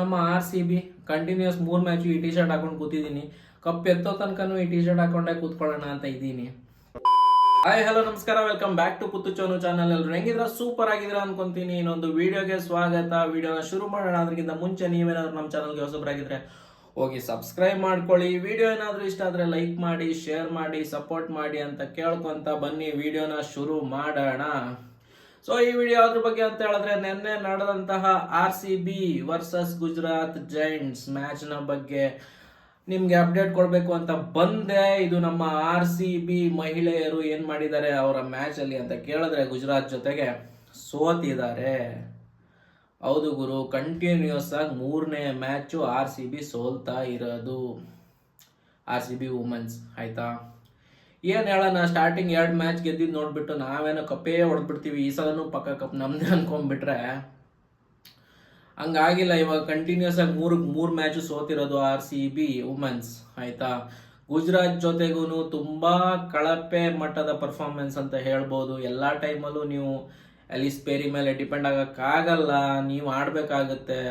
ನಮ್ಮ R C B continuous ಮೂರು match ಈ ಟಿ ಶರ್ಟ್ ಹಾಕೊಂಡು ಕೂತಿದ್ದೀನಿ. ಕಪ್ ಎತ್ತೋ ತನಕನೂ ಈ ಟಿ ಶರ್ಟ್ ಹಾಕೊಂಡೆ ಕೂತ್ಕೊಳ್ಳೋಣ ಅಂತ ಇದ್ದೀನಿ. ಹಾಯ್ ಹಲೋ ನಮಸ್ಕಾರ. Welcome back to Puttu Chonu channel ಎಲ್ಲರೂ ಹೆಂಗಿದ್ರ? ಸೂಪರ್ ಆಗಿದ್ರ ಅನ್ಕೊಂತೀನಿ. ಇನ್ನೊಂದು ವಿಡಿಯೋಗೆ ಸ್ವಾಗತ. ವಿಡಿಯೋನ ಶುರು ಮಾಡೋಣ. ಅದಕ್ಕಿಂತ ಮುಂಚೆ ನೀವೇನಾದ್ರು ನಮ್ಮ ಚಾನಲ್ಗೆ ಹೊಸಬ್ರಾಗಿದ್ರೆ, ಹೋಗಿ ಸಬ್ಸ್ಕ್ರೈಬ್ ಮಾಡ್ಕೊಳ್ಳಿ. ವಿಡಿಯೋ ಏನಾದರೂ ಇಷ್ಟ ಆದ್ರೆ ಲೈಕ್ ಮಾಡಿ ಶೇರ್ ಮಾಡಿ ಸಪೋರ್ಟ್ ಮಾಡಿ ಅಂತ ಕೇಳ್ಕೊಂತ ಬನ್ನಿ. ವಿಡಿಯೋನ ಶುರು ಮಾಡೋಣ. ಸೊ ಈ ವಿಡಿಯೋ ಅದ್ರ ಬಗ್ಗೆ ಅಂತ ಹೇಳಿದ್ರೆ ನಿನ್ನೆ ನಡೆದಂತಹ R C B versus Gujarat giants ಮ್ಯಾಚ್ನ ಬಗ್ಗೆ ನಿಮ್ಗೆ ಅಪ್ಡೇಟ್ ಕೊಡಬೇಕು ಅಂತ ಬಂದೆ. ಇದು ನಮ್ಮ ಆರ್ ಸಿ ಬಿ ಮಹಿಳೆಯರು ಏನ್ ಮಾಡಿದ್ದಾರೆ? ಅವರ ಮ್ಯಾಚ್ ಅಲ್ಲಿ ಅಂತ ಕೇಳಿದ್ರೆ ಗುಜರಾತ್ ಜೊತೆಗೆ ಸೋತಿದ್ದಾರೆ. ಹೌದು ಗುರು ಕಂಟಿನ್ಯೂಸ್ ಆಗಿ ಮೂರನೇ ಮ್ಯಾಚು ಆರ್ ಸಿ ಬಿ ಸೋಲ್ತಾ ಇರೋದು. ಆರ್ ಸಿ ಬಿ ವುಮೆನ್ಸ್ ಆಯ್ತಾ? ಏನ್ ಹೇಳೋಣ ಸ್ಟಾರ್ಟಿಂಗ್ ಎರಡು ಮ್ಯಾಚ್ ಗೆದ್ದಿದ್ದು ನೋಡ್ಬಿಟ್ಟು ನಾವೇನೋ ಕಪ್ಪೇ ಹೊಡೆದ್ಬಿಡ್ತೀವಿ, ಈ ಸಲನು ಪಕ್ಕ ಕಪ್ ನಮ್ದೇ ಅನ್ಕೊಂಡ್ಬಿಟ್ರೆ. ಹಂಗಾಗಿಲ್ಲ, ಇವಾಗ ಕಂಟಿನ್ಯೂಸ್ ಆಗಿ ಮೂರು ಮೂರು ಮ್ಯಾಚು ಸೋತಿರೋದು ಆರ್ ಸಿ ಬಿ ವುಮೆನ್ಸ್ ಆಯ್ತಾ? ಗುಜರಾತ್ ಜೊತೆಗೂ ತುಂಬಾ ಕಳಪೆ ಮಟ್ಟದ ಪರ್ಫಾರ್ಮೆನ್ಸ್ ಅಂತ ಹೇಳ್ಬೋದು. ಎಲ್ಲ ಟೈಮಲ್ಲೂ ನೀವು ಅಲ್ಲಿ ಸ್ಪೇರಿ ಮೇಲೆ ಡಿಪೆಂಡ್ ಆಗಕ್ಕಾಗಲ್ಲ, ನೀವು ಆಡಬೇಕಾಗತ್ತೆ.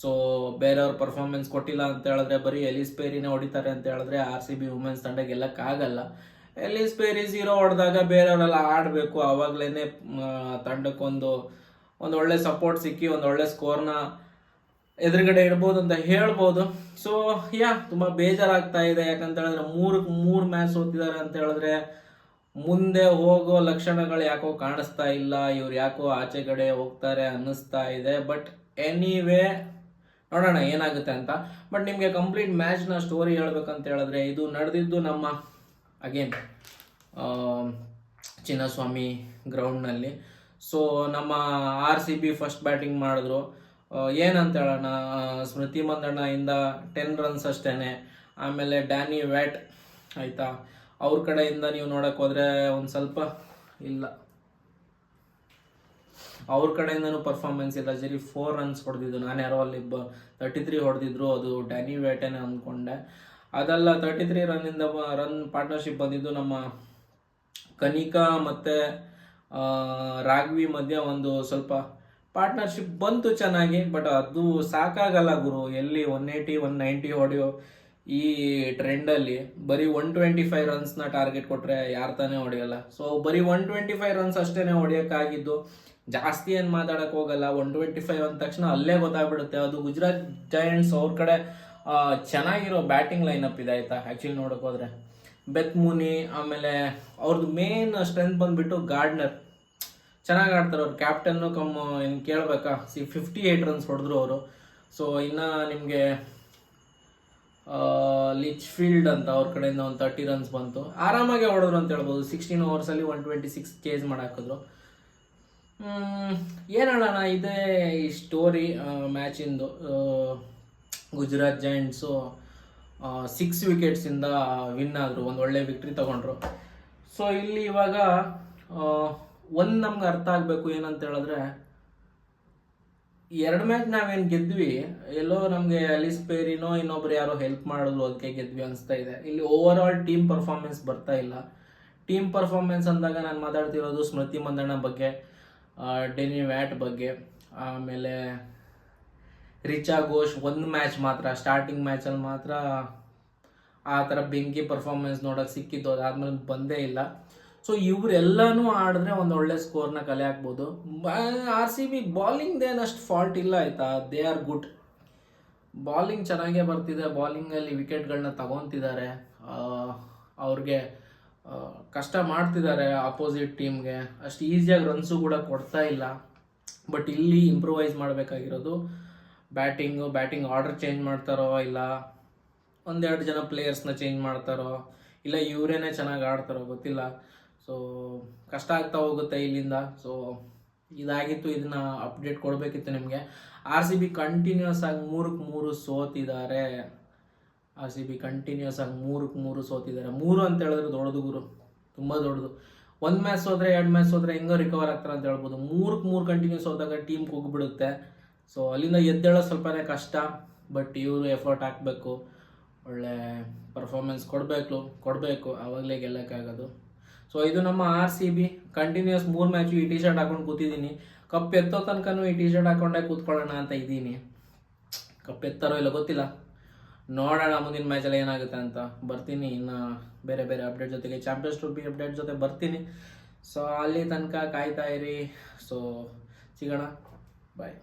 ಸೊ ಬೇರೆಯವ್ರ ಪರ್ಫಾರ್ಮೆನ್ಸ್ ಕೊಟ್ಟಿಲ್ಲ ಅಂತ ಹೇಳಿದ್ರೆ ಬರೀ ಎಲಿಸ್ ಪೇರಿನೇ ಹೊಡಿತಾರೆ ಅಂತ ಹೇಳಿದ್ರೆ ಆರ್ ಸಿ ಬಿ ವುಮೆನ್ಸ್ ತಂಡ ಎಲಿಸ್ ಪೇರಿ ಝೀರೋ ಹೊಡೆದಾಗ ಬೇರೆಯವರೆಲ್ಲ ಆಡಬೇಕು. ಅವಾಗ್ಲೇನೆ ತಂಡಕ್ಕೊಂದು, ಒಂದು ಒಳ್ಳೆ ಸಪೋರ್ಟ್ ಸಿಕ್ಕಿ, ಒಂದು ಒಳ್ಳೆ ಸ್ಕೋರ್ನ ಎದುರುಗಡೆ ಇಡ್ಬೋದು ಅಂತ ಹೇಳ್ಬೋದು. ಸೊ ಯಾ, ತುಂಬ ಬೇಜಾರಾಗ್ತಾ ಇದೆ. ಯಾಕಂತ ಹೇಳಿದ್ರೆ ಮೂರು ಮೂರು ಮ್ಯಾಚ್ ಓದ್ತಿದ್ದಾರೆ ಅಂತ ಹೇಳಿದ್ರೆ ಮುಂದೆ ಹೋಗೋ ಲಕ್ಷಣಗಳು ಯಾಕೋ ಕಾಣಿಸ್ತಾ ಇಲ್ಲ. ಇವ್ರು ಯಾಕೋ ಆಚೆ ಕಡೆ ಹೋಗ್ತಾರೆ ಅನ್ನಿಸ್ತಾ ಇದೆ. ಬಟ್ ಎನಿವೇ ನೋಡೋಣ ಏನಾಗುತ್ತೆ ಅಂತ. ಬಟ್ ನಿಮಗೆ ಕಂಪ್ಲೀಟ್ ಮ್ಯಾಚ್ನ ಸ್ಟೋರಿ ಹೇಳ್ಬೇಕಂತ ಹೇಳಿದ್ರೆ ಇದು ನಡೆದಿದ್ದು ನಮ್ಮ ಅಗೇನ್ ಚಿನ್ನಸ್ವಾಮಿ ಗ್ರೌಂಡ್ನಲ್ಲಿ ಸೊ ನಮ್ಮ R C B first batting ಮಾಡಿದ್ರು. ಆ, ಏನಂತ ಹೇಳೋಣ ಆ, ಸ್ಮೃತಿ ಮಂದಣ್ಣ ಇಂದ ಟೆನ್ ರನ್ಸ್ ಅಷ್ಟೇ ಆಮೇಲೆ ಡ್ಯಾನಿ ವ್ಯಾಟ್ ಆಯಿತಾ? ಅವ್ರ ಕಡೆಯಿಂದ ನೀವು ನೋಡಕ್ ಹೋದ್ರೆ ಒಂದು ಸ್ವಲ್ಪ ಇಲ್ಲ. ಅವ್ರ ಕಡೆಯಿಂದನೂ ಪರ್ಫಾರ್ಮೆನ್ಸ್ ಇಲ್ಲ. ಜರಿ ಫೋರ್ ರನ್ಸ್ ಹೊಡೆದಿದ್ದು. ನಾನು ಯಾರೋ ಅಲ್ಲಿ ತರ್ಟಿ ತ್ರೀ ಹೊಡೆದಿದ್ರು. ಅದು ಡ್ಯಾನಿ ವ್ಯಾಟೇನೆ ಅಂದ್ಕೊಂಡೆ ಅದೆಲ್ಲ ತರ್ಟಿ ತ್ರೀ ರನ್ನಿಂದ ರನ್ ಪಾರ್ಟ್ನರ್ಶಿಪ್ ಬಂದಿದ್ದು ನಮ್ಮ ಕನಿಕಾ ಮತ್ತು ರಾಘವಿ ಮಧ್ಯೆ ಒಂದು ಸ್ವಲ್ಪ ಪಾರ್ಟ್ನರ್ಶಿಪ್ ಬಂತು ಚೆನ್ನಾಗಿ ಬಟ್ ಅದು ಸಾಕಾಗಲ್ಲ ಗುರು. ಎಲ್ಲಿ ಒನ್ ಏಯ್ಟಿ ಒನ್ ನೈಂಟಿ ಹೊಡೆಯೋ ಈ ಟ್ರೆಂಡಲ್ಲಿ ಬರೀ ಒನ್ ಟ್ವೆಂಟಿ ಫೈವ್ ರನ್ಸ್ನ ಟಾರ್ಗೆಟ್ ಕೊಟ್ಟರೆ ಯಾರು ತಾನೇ ಹೊಡೆಯಲ್ಲ. ಸೊ ಬರೀ ಒನ್ ಟ್ವೆಂಟಿ ಫೈವ್ ರನ್ಸ್ ಅಷ್ಟೇ ಹೊಡೆಯೋಕ್ಕಾಗಿದ್ದು. ಜಾಸ್ತಿ ಏನು ಮಾತಾಡಕ್ಕೆ ಹೋಗಲ್ಲ ಒನ್ ಟ್ವೆಂಟಿ ಫೈವ್ ಅಂದ ತಕ್ಷಣ ಅಲ್ಲೇ ಗೊತ್ತಾಗ್ಬಿಡುತ್ತೆ. ಅದು ಗುಜರಾತ್ ಜಯಂಟ್ಸ್ ಅವ್ರ ಕಡೆ ಚೆನ್ನಾಗಿರೋ ಬ್ಯಾಟಿಂಗ್ ಲೈನಪ್ ಇದೆ ಆಯ್ತಾ ಆ್ಯಕ್ಚುಲಿ ನೋಡಕ್ ಬೆತ್ ಮುನಿ ಆಮೇಲೆ ಅವ್ರದ್ದು ಮೇನ್ ಸ್ಟ್ರೆಂತ್ ಬಂದ್ಬಿಟ್ಟು ಗಾರ್ಡ್ನರ್ ಚೆನ್ನಾಗಿ ಆಡ್ತಾರೆ ಅವ್ರು. ಕ್ಯಾಪ್ಟನ್ನು ಕಮ್ ಏನು ಕೇಳಬೇಕಾ? ಸಿ ಫಿಫ್ಟಿ ಏಯ್ಟ್ ರನ್ಸ್ ಹೊಡೆದ್ರು ಅವರು. ಸೊ ಇನ್ನು ನಿಮಗೆ ಲಿಚ್ ಫೀಲ್ಡ್ ಅಂತ ಅವ್ರ ಕಡೆಯಿಂದ ಒಂದು ತರ್ಟಿ ರನ್ಸ್ ಬಂತು. ಆರಾಮಾಗಿ ಹೊಡೆದ್ರು ಅಂತ ಹೇಳ್ಬೋದು. ಸಿಕ್ಸ್ಟೀನ್ ಓವರ್ಸಲ್ಲಿ ಒನ್ ಟ್ವೆಂಟಿ ಸಿಕ್ಸ್ ಕೇಸ್ ಮಾಡಾಕಿದ್ರು ಏನು ಹೇಳೋಣ ಇದೇ ಈ ಸ್ಟೋರಿ ಮ್ಯಾಚಿಂದು ಗುಜರಾತ್ ಜೈಂಟ್ಸು ಸಿಕ್ಸ್ ವಿಕೆಟ್ಸಿಂದ ವಿನ್ ಆದರು, ಒಂದು ಒಳ್ಳೆ ವಿಕ್ಟ್ರಿ ತಗೊಂಡ್ರು. ಸೊ ಇಲ್ಲಿ ಇವಾಗ ಒಂದು ನಮ್ಗೆ ಅರ್ಥ ಆಗಬೇಕು ಏನಂತ ಹೇಳಿದ್ರೆ ಎರಡು ಮ್ಯಾಚ್ ನಾವೇನು ಗೆದ್ವಿ, ಎಲ್ಲೋ ನಮಗೆ ಅಲಿಸ್ ಪೇರಿನೋ ಇನ್ನೊಬ್ರು ಯಾರೋ ಹೆಲ್ಪ್ ಮಾಡಿದ್ರು ಅದಕ್ಕೆ ಗೆದ್ವಿ ಅನಿಸ್ತಾ ಇದೆ. ಇಲ್ಲಿ ಓವರ್ ಆಲ್ ಟೀಮ್ ಪರ್ಫಾರ್ಮೆನ್ಸ್ ಬರ್ತಾ ಇಲ್ಲ. ಟೀಮ್ ಪರ್ಫಾರ್ಮೆನ್ಸ್ ಅಂದಾಗ ನಾನು ಮಾತಾಡ್ತಿರೋದು ಸ್ಮೃತಿ ಮಂದಣ್ಣ ಬಗ್ಗೆ. ಡೆನಿ ವ್ಯಾಟ್ ಬಗ್ಗೆ, ಆಮೇಲೆ ರಿಚಾ ಘೋಷ್ ಒಂದು ಮ್ಯಾಚ್ ಮಾತ್ರ ಸ್ಟಾರ್ಟಿಂಗ್ ಮ್ಯಾಚಲ್ಲಿ ಮಾತ್ರ ಆ ಥರ ಬೆಂಕಿ ಪರ್ಫಾರ್ಮೆನ್ಸ್ ನೋಡೋಕೆ ಸಿಕ್ಕಿದ್ದು ಅದಾದ್ಮೇಲೆ ಬಂದೇ ಇಲ್ಲ. ಸೊ ಇವರೆಲ್ಲನೂ ಆಡಿದ್ರೆ ಒಂದು ಒಳ್ಳೆ ಸ್ಕೋರ್ನ ಕಲೆ ಹಾಕ್ಬೋದು. ಆರ್ ಸಿ ಬಿ ಬಾಲಿಂಗ್ದೇನಷ್ಟು ಫಾಲ್ಟ್ ಇಲ್ಲ ಆಯಿತಾ? ದೇ ಆರ್ ಗುಡ್ ಬಾಲಿಂಗ್ ಚೆನ್ನಾಗೇ ಬರ್ತಿದೆ. ಬಾಲಿಂಗಲ್ಲಿ ವಿಕೆಟ್ಗಳನ್ನ ತಗೊತಿದ್ದಾರೆ. ಅವ್ರಿಗೆ ಕಷ್ಟ ಮಾಡ್ತಿದ್ದಾರೆ ಅಪೋಸಿಟ್ ಟೀಮ್ಗೆ ಅಷ್ಟು ಈಸಿಯಾಗಿ ರನ್ಸು ಕೂಡ ಕೊಡ್ತಾ ಇಲ್ಲ. ಬಟ್ ಇಲ್ಲಿ ಇಂಪ್ರೂವೈಸ್ ಮಾಡಬೇಕಾಗಿರೋದು ಬ್ಯಾಟಿಂಗು ಬ್ಯಾಟಿಂಗ್ ಆರ್ಡರ್ ಚೇಂಜ್ ಮಾಡ್ತಾರೋ ಇಲ್ಲ, ಒಂದೆರಡು ಜನ ಪ್ಲೇಯರ್ಸ್ನ ಚೇಂಜ್ ಮಾಡ್ತಾರೋ, ಇಲ್ಲ ಇವರೇನೆ ಚೆನ್ನಾಗಿ ಆಡ್ತಾರೋ ಗೊತ್ತಿಲ್ಲ. ಸೊ ಕಷ್ಟ ಆಗ್ತಾ ಹೋಗುತ್ತೆ ಇಲ್ಲಿಂದ. ಸೊ ಇದಾಗಿತ್ತು ಇದನ್ನ ಅಪ್ಡೇಟ್ ಕೊಡಬೇಕಿತ್ತು ನಿಮಗೆ. ಆರ್ ಸಿ ಬಿ ಕಂಟಿನ್ಯೂಸ್ ಆಗಿ ಮೂರಕ್ಕೆ ಮೂರು ಸೋತಿದ್ದಾರೆ. ಆರ್ ಸಿ ಬಿ ಕಂಟಿನ್ಯೂಸ್ ಆಗಿ ಮೂರಕ್ಕೆ ಮೂರು ಸೋತಿದ್ದಾರೆ. ಮೂರು ಅಂತ ಹೇಳಿದ್ರೆ ದೊಡ್ಡದು ಗುರು. ತುಂಬ ದೊಡ್ಡದು. ಒಂದು ಮ್ಯಾಚ್ ಹೋದ್ರೆ ಎರಡು ಮ್ಯಾಚ್ ಹೋದ್ರೆ ಹೆಂಗೋ ರಿಕವರ್ ಆಗ್ತಾರೆ ಅಂತ ಹೇಳ್ಬೋದು. ಮೂರಕ್ಕೆ ಮೂರು ಕಂಟಿನ್ಯೂಸ್ ಹೋದಾಗ ಟೀಮ್ ಕುಗ್ಬಿಡುತ್ತೆ ಸೊ ಅಲ್ಲಿಂದ ಎದ್ದೇಳೋ ಸ್ವಲ್ಪನೇ ಕಷ್ಟ ಬಟ್ ಇವರು ಎಫರ್ಟ್ ಹಾಕಬೇಕು. ಒಳ್ಳೆ ಪರ್ಫಾರ್ಮೆನ್ಸ್ ಕೊಡಬೇಕು ಕೊಡಬೇಕು. ಆವಾಗಲೇ ಗೆಲ್ಲಕ್ಕಾಗೋದು. ಸೊ ಇದು ನಮ್ಮ ಆರ್ ಸಿ ಬಿ ಕಂಟಿನ್ಯೂಸ್ ಮೂರು ಮ್ಯಾಚು ಈ ಟಿ ಶರ್ಟ್ ಹಾಕೊಂಡು ಕೂತಿದ್ದೀನಿ. ಕಪ್ ಎತ್ತೋ ತನಕನೂ ಈ ಟಿ ಶರ್ಟ್ ಹಾಕೊಂಡೆ ಕೂತ್ಕೊಳ್ಳೋಣ ಅಂತ ಇದ್ದೀನಿ. ಕಪ್ ಎತ್ತಾರೋ ಇಲ್ಲ ಗೊತ್ತಿಲ್ಲ. ನೋಡೋಣ ಮುಂದಿನ ಮ್ಯಾಚಲ್ಲಿ ಏನಾಗುತ್ತೆ ಅಂತ. ಬರ್ತೀನಿ, ಇನ್ನು ಬೇರೆ ಬೇರೆ ಅಪ್ಡೇಟ್ ಜೊತೆಗೆ ಚಾಂಪಿಯನ್ಸ್ ಟ್ರೋಫಿ ಅಪ್ಡೇಟ್ ಜೊತೆ ಬರ್ತೀನಿ. ಸೊ ಅಲ್ಲಿ ತನಕ ಕಾಯ್ತಾ ಇರಿ. ಸೊ ಸಿಗೋಣ. ಬಾಯ್